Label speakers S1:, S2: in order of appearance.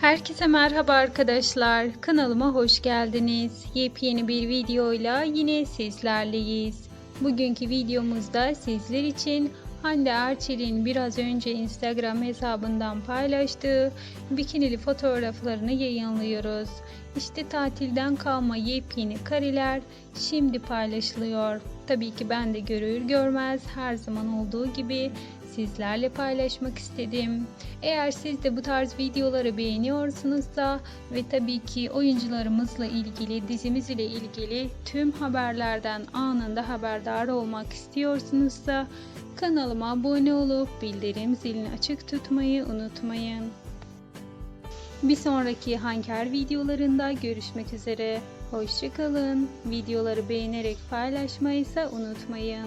S1: Herkese merhaba arkadaşlar. Kanalıma hoş geldiniz. Yepyeni bir videoyla yine sizlerleyiz. Bugünkü videomuzda sizler için Hande Erçel'in biraz önce Instagram hesabından paylaştığı bikinili fotoğraflarını yayınlıyoruz. İşte tatilden kalma yepyeni kareler şimdi paylaşılıyor. Tabii ki ben de görür görmez her zaman olduğu gibi sizlerle paylaşmak istedim. Eğer siz de bu tarz videoları beğeniyorsunuzsa ve tabii ki oyuncularımızla ilgili, dizimiz ile ilgili tüm haberlerden anında haberdar olmak istiyorsunuzsa kanalıma abone olup bildirim zilini açık tutmayı unutmayın. Bir sonraki Hanker videolarında görüşmek üzere. Hoşçakalın. Videoları beğenerek paylaşmayı ise unutmayın.